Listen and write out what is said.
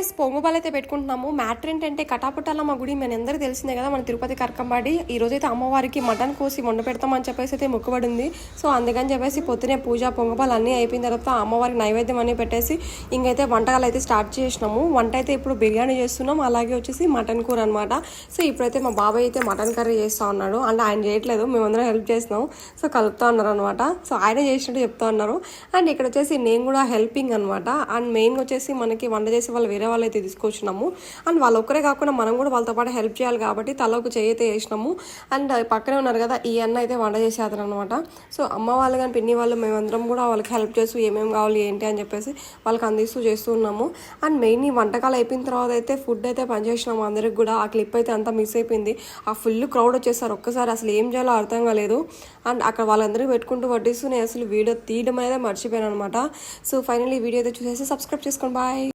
Guys పొంగుబాలు అయితే పెట్టుకుంటున్నాము. Matter ఏంటంటే కటాపుటాలమ్మ గుడి మన అందరికీ తెలిసిందే కదా మన తిరుపతి కరకంబాడి. ఈ రోజు అయితే అమ్మవారికి మటన్ కోసి వండ పెడతామని చెప్పేసి అయితే మొక్కుబడింది. సో అందుకని చెప్పేసి పొద్దునే పూజ పొంగబాల్ అన్నీ అయిపోయిన తర్వాత అమ్మవారికి నైవేద్యం అన్నీ పెట్టేసి ఇంకైతే వంటకాలు అయితే స్టార్ట్ చేసినాము. వంట అయితే ఇప్పుడు బిర్యానీ చేస్తున్నాం. అలాగే వచ్చేసి మటన్ కూర అనమాట సో ఇప్పుడైతే మా బాబాయ్ అయితే మటన్ కర్రీ చేస్తూ ఉన్నాడు. అంటే ఆయన చేయట్లేదు. మేమందరం హెల్ప్ చేస్తున్నాం సో కలుపుతా ఉన్నారు అనమాట సో ఆయన చేసినట్టు చెప్తా ఉన్నారు. అండ్ ఇక్కడ వచ్చేసి నేను కూడా హెల్పింగ్ అనమాట అండ్ మెయిన్గా వచ్చేసి మనకి వంట చేసే వాళ్ళు వేరే వాళ్ళు అయితే తీసుకొచ్చినాము. అండ్ వాళ్ళు ఒక్కరే కాకుండా మనం కూడా వాళ్ళతో పాటు హెల్ప్ చేయాలి కాబట్టి తలకు చేయి అయితే వేసినాము. అండ్ పక్కనే ఉన్నారు కదా ఈ అన్న అయితే వంట చేసేదారు అనమాట సో అమ్మ వాళ్ళు కానీ పిన్ని వాళ్ళు మేమందరం కూడా వాళ్ళకి హెల్ప్ చేస్తూ ఏమేమి కావాలి ఏంటి అని చెప్పేసి వాళ్ళకి అందిస్తూ చేస్తూ ఉన్నాము. అండ్ మెయిన్ ఈ వంటకాలు అయిపోయిన తర్వాత అయితే ఫుడ్ అయితే పనిచేసినాము అందరికి కూడా. ఆ క్లిప్ అయితే అంతా మిస్ అయిపోయింది. ఆ ఫుల్ క్రౌడ్ వచ్చేసారు. ఒక్కసారి అసలు ఏం చేయాలో అర్థం కాలేదు. అండ్ అక్కడ వాళ్ళందరికీ పెట్టుకుంటూ వడ్డిస్తూ నేను అసలు వీడియో తీయడం అనేది మర్చిపోయాను అనమాట సో ఫైనల్లీ వీడియో అయితే చూసేసి సబ్స్క్రైబ్ చేసుకోండి. బాయ్.